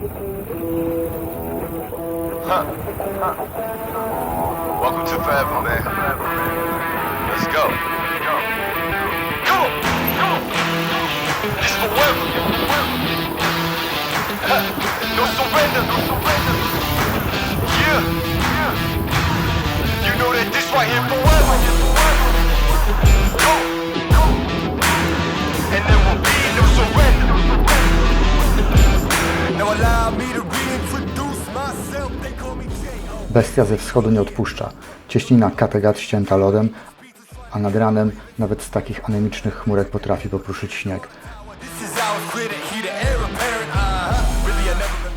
Welcome to forever, man. Let's go. On, come on. This forever. Ha, No surrender, no surrender. Yeah, yeah. You know that this right here forever. Bestia ze wschodu nie odpuszcza. Cieśnina Kattegat ścięta lodem, a nad ranem nawet z takich anemicznych chmurek potrafi popruszyć śnieg.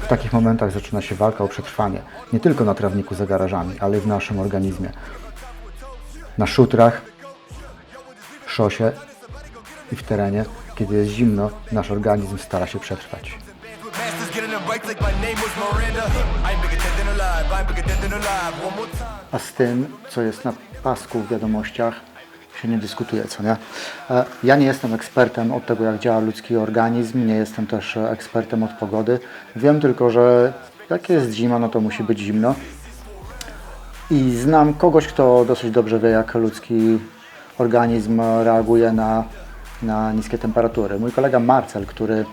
W takich momentach zaczyna się walka o przetrwanie. Nie tylko na trawniku za garażami, ale i w naszym organizmie. Na szutrach, szosie i w terenie, kiedy jest zimno, nasz organizm stara się przetrwać. Right like my name was Miranda. I ain't bigger dead than alive, I ain't bigger dead than alive. One more time. A z tym, co jest na pasku w wiadomościach, się nie dyskutuje, co nie? E, Ja nie jestem ekspertem od tego, jak działa ludzki organizm, nie jestem też e, ekspertem od pogody. Wiem tylko, że jak jest zima, no to musi być zimno. I znam kogoś, kto dosyć dobrze wie, jak ludzki organizm reaguje na, na niskie temperatury. Mój kolega Marcel, który,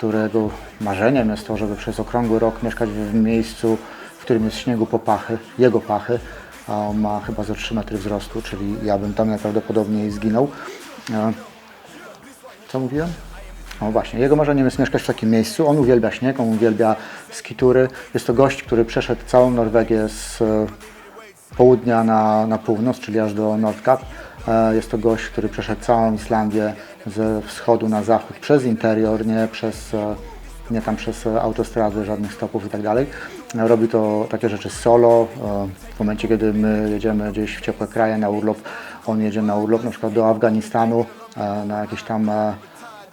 którego marzeniem jest to, żeby przez okrągły rok mieszkać w miejscu, w którym jest śniegu po pachy, jego pachy, a on ma chyba ze 3 metry wzrostu, czyli ja bym tam najprawdopodobniej zginął. E, Co mówiłem? No właśnie, jego marzeniem jest mieszkać w takim miejscu. On uwielbia śnieg, on uwielbia skitury. Jest to gość, który przeszedł całą Norwegię z e, południa na, na północ, czyli aż do Nordkap. E, Jest to gość, który przeszedł całą Islandię ze wschodu na zachód przez interior, nie przez e, nie tam przez e, autostrady, żadnych stopów i tak dalej. Robi to takie rzeczy solo. W momencie, kiedy my jedziemy gdzieś w ciepłe kraje na urlop, on jedzie na urlop na przykład do Afganistanu na jakiś tam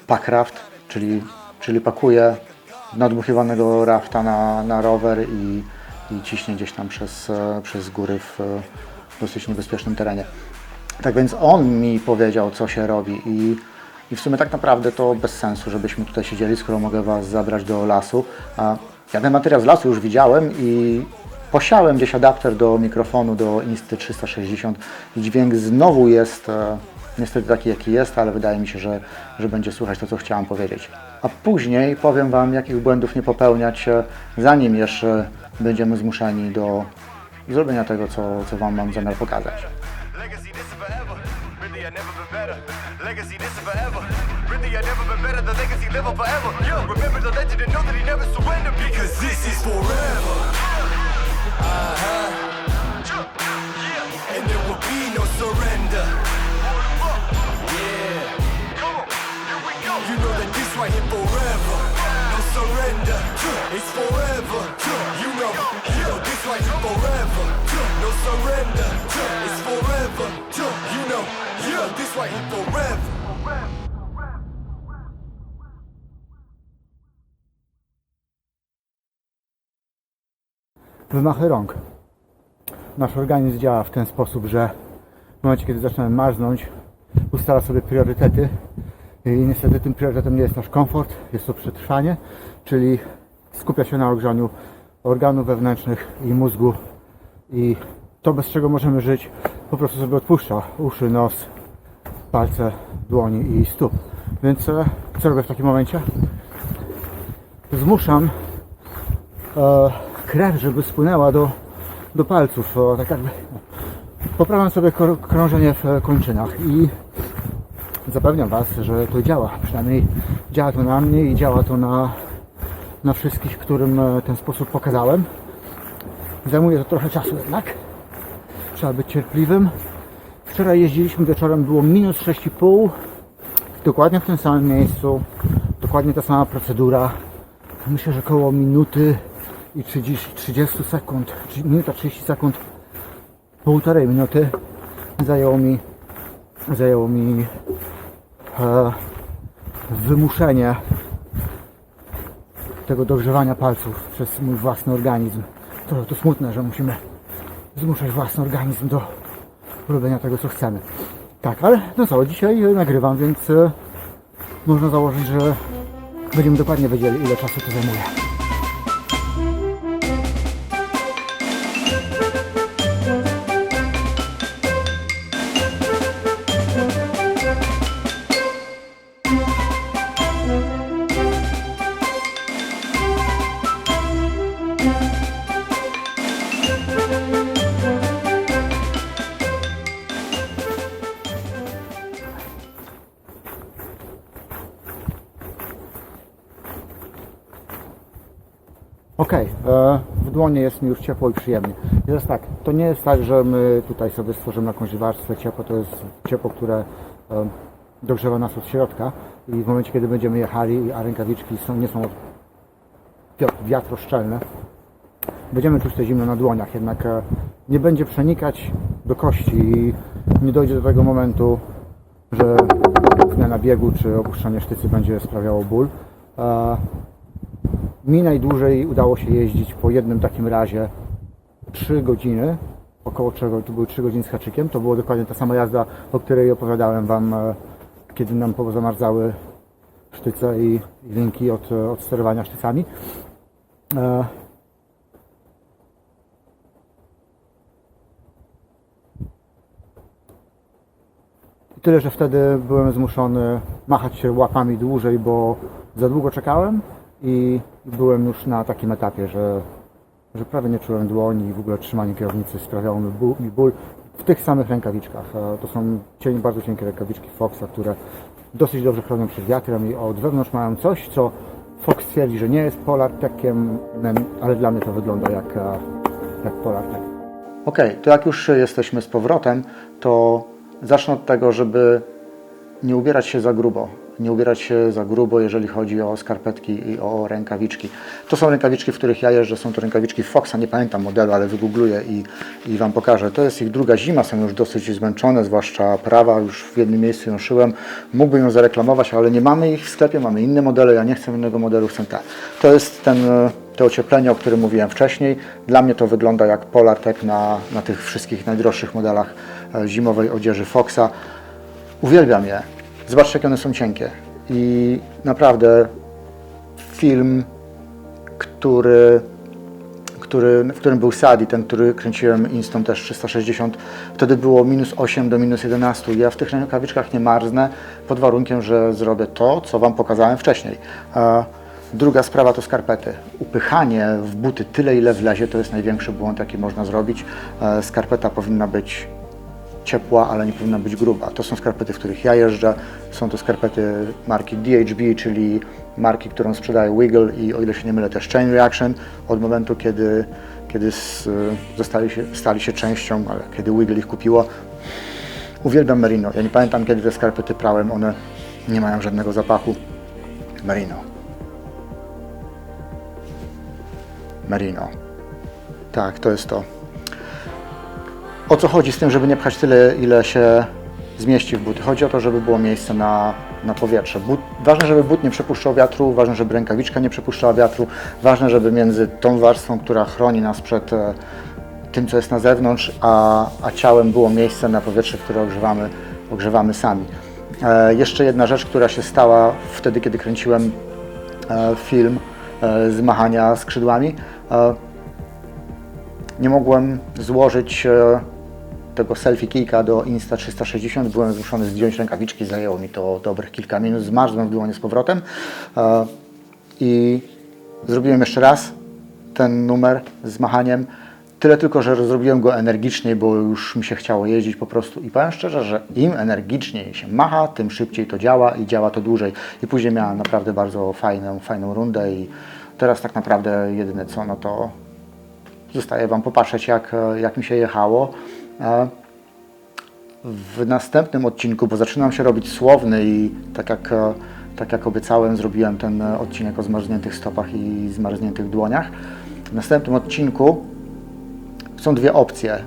packraft, czyli, czyli pakuje nadmuchiwanego rafta na, na rower i, i ciśnie gdzieś tam przez, przez góry w dosyć niebezpiecznym terenie. Tak więc on mi powiedział, co się robi i, i w sumie tak naprawdę to bez sensu, żebyśmy tutaj siedzieli, skoro mogę Was zabrać do lasu. A ja ten materiał z lasu już widziałem i posiałem gdzieś adapter do mikrofonu, do Insty 360 i dźwięk znowu jest e, niestety taki, jaki jest, ale wydaje mi się, że, że będzie słychać to, co chciałem powiedzieć. A później powiem Wam, jakich błędów nie popełniać, e, zanim jeszcze będziemy zmuszeni do zrobienia tego, co, co Wam mam zamiar pokazać. Better. Legacy, this is forever. Really, I never been better. The legacy live on forever. Yeah, remember the legend and know that he never surrendered because this is forever. Uh-huh. And there will be no surrender. Yeah. Here we go. You know that this right here forever. No surrender. It's forever. You know, you know this right here forever. No surrender. It's forever. You know, know this forever. Wymachy rąk. Nasz organizm działa w ten sposób, że w momencie, kiedy zaczynamy marznąć, ustala sobie priorytety i niestety tym priorytetem nie jest nasz komfort, jest to przetrwanie, czyli skupia się na ogrzaniu organów wewnętrznych i mózgu i to, bez czego możemy żyć, po prostu sobie odpuszcza uszy, nos, palce, dłoni i stóp. Więc e, co robię w takim momencie? Zmuszam e, krew, żeby spłynęła do, do palców. O, tak jakby poprawiam sobie krążenie w e, kończynach i zapewniam Was, że to działa. Przynajmniej działa to na mnie i działa to na, na wszystkich, którym e, ten sposób pokazałem. Zajmuje to trochę czasu jednak. Trzeba być cierpliwym. Wczoraj jeździliśmy wieczorem, było minus 6,5. Dokładnie w tym samym miejscu. Dokładnie ta sama procedura. Myślę, że około minuty i 30, 30 sekund, minuta 30 sekund, półtorej minuty zajęło mi, zajęło mi e, wymuszenie tego dogrzewania palców przez mój własny organizm. To, to smutne, że musimy zmuszać własny organizm do robienia tego, co chcemy. Tak, ale no co, dzisiaj nagrywam, więc e, można założyć, że będziemy dokładnie wiedzieli, ile czasu to zajmuje. W dłonie jest mi już ciepło i przyjemnie. I teraz tak, to nie jest tak, że my tutaj sobie stworzymy jakąś warstwę ciepła, to jest ciepło, które e, dogrzewa nas od środka i w momencie, kiedy będziemy jechali, a rękawiczki są, nie są wi- wiatroszczelne, będziemy czuć to zimno na dłoniach, jednak e, nie będzie przenikać do kości i nie dojdzie do tego momentu, że zmiana biegu czy opuszczanie sztycy będzie sprawiało ból. Mi najdłużej udało się jeździć po jednym takim razie 3 godziny, około 3, to były 3 godziny z haczykiem. To było dokładnie ta sama jazda, o której opowiadałem Wam, e, kiedy nam zamarzały sztyce i, i linki od, e, od sterowania sztycami. E, Tyle, że wtedy byłem zmuszony machać się łapami dłużej, bo za długo czekałem i byłem już na takim etapie, że, że prawie nie czułem dłoni i w ogóle trzymanie kierownicy sprawiało mi ból, mi ból w tych samych rękawiczkach. E, To są cień, bardzo cienkie rękawiczki Foxa, które dosyć dobrze chronią przed wiatrem i od wewnątrz mają coś, co Fox twierdzi, że nie jest Polartekiem, ale dla mnie to wygląda jak, e, jak Polartek. Okej, to jak już jesteśmy z powrotem, to zacznę od tego, żeby nie ubierać się za grubo. Nie ubierać się za grubo, jeżeli chodzi o skarpetki i o rękawiczki. To są rękawiczki, w których ja jeżdżę. Są to rękawiczki Foxa, nie pamiętam modelu, ale wygoogluję i, i Wam pokażę. To jest ich druga zima, są już dosyć zmęczone, zwłaszcza prawa. Już w jednym miejscu ją szyłem. Mógłbym ją zareklamować, ale nie mamy ich w sklepie, mamy inne modele. Ja nie chcę innego modelu, chcę te. To jest ten, e, to ocieplenie, o którym mówiłem wcześniej. Dla mnie to wygląda jak Polartek na, na tych wszystkich najdroższych modelach e, zimowej odzieży Foxa. Uwielbiam je. Zobaczcie, jakie one są cienkie. I naprawdę film, który, który, w którym był Sadi, ten, który kręciłem Instom też 360, wtedy było minus 8 do minus 11. Ja w tych rękawiczkach nie marznę, pod warunkiem, że zrobię to, co Wam pokazałem wcześniej. Druga sprawa to skarpety. Upychanie w buty tyle, ile wlezie, to jest największy błąd, jaki można zrobić. E, Skarpeta powinna być ciepła, ale nie powinna być gruba. To są skarpety, w których ja jeżdżę. Są to skarpety marki DHB, czyli marki, którą sprzedaje Wiggle i o ile się nie mylę też Chain Reaction. Od momentu, kiedy, kiedy s- zostali się, stali się częścią, ale kiedy Wiggle ich kupiło. Uwielbiam Merino. Ja nie pamiętam, kiedy te skarpety prałem. One nie mają żadnego zapachu. Merino. Merino. Tak, to jest to. O co chodzi z tym, żeby nie pchać tyle, ile się zmieści w buty? Chodzi o to, żeby było miejsce na, na powietrze. But, ważne, żeby but nie przepuszczał wiatru, ważne, żeby rękawiczka nie przepuszczała wiatru, ważne, żeby między tą warstwą, która chroni nas przed e, tym, co jest na zewnątrz, a, a ciałem było miejsce na powietrze, które ogrzewamy, ogrzewamy sami. E, jeszcze jedna rzecz, która się stała wtedy, kiedy kręciłem e, film e, z machania skrzydłami. E, nie mogłem złożyć e, tego selfie keyka do Insta360. Byłem zmuszony zdjąć rękawiczki, zajęło mi to dobrych kilka minut. Zmarzłem w dłonie z powrotem e, i zrobiłem jeszcze raz ten numer z machaniem. Tyle tylko, że zrobiłem go energiczniej, bo już mi się chciało jeździć po prostu. I powiem szczerze, że im energiczniej się macha, tym szybciej to działa i działa to dłużej. I później miałem naprawdę bardzo fajną, fajną rundę i teraz tak naprawdę jedyne co, no to zostaje Wam popatrzeć, jak, jak mi się jechało. W następnym odcinku, bo zaczynam się robić słowny i tak jak, e, tak jak obiecałem, zrobiłem ten e, odcinek o zmarzniętych stopach i zmarzniętych dłoniach. W następnym odcinku są dwie opcje.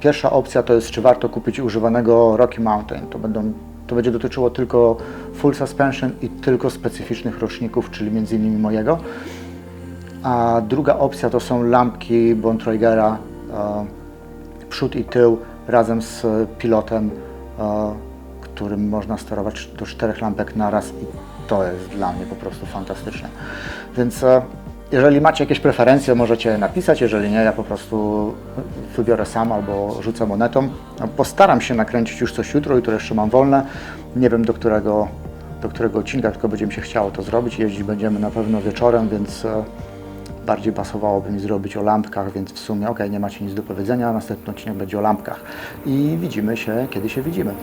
Pierwsza opcja to jest, czy warto kupić używanego Rocky Mountain. To, będą, to będzie dotyczyło tylko full suspension i tylko specyficznych roczników, czyli między innymi mojego. A druga opcja to są lampki Bontraigera, e, przód i tył razem z pilotem, e, którym można sterować do czterech lampek na raz i to jest dla mnie po prostu fantastyczne. Więc e, jeżeli macie jakieś preferencje, możecie napisać, jeżeli nie, ja po prostu wybiorę sam albo rzucę monetą. Postaram się nakręcić już coś jutro, jutro jeszcze mam wolne. Nie wiem do którego, do którego odcinka, tylko będzie mi się chciało to zrobić. Jeździć będziemy na pewno wieczorem, więc e, bardziej pasowałoby mi zrobić o lampkach, więc w sumie ok, nie macie nic do powiedzenia, następny odcinek będzie o lampkach. I widzimy się, kiedy się widzimy.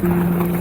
Mm-hmm.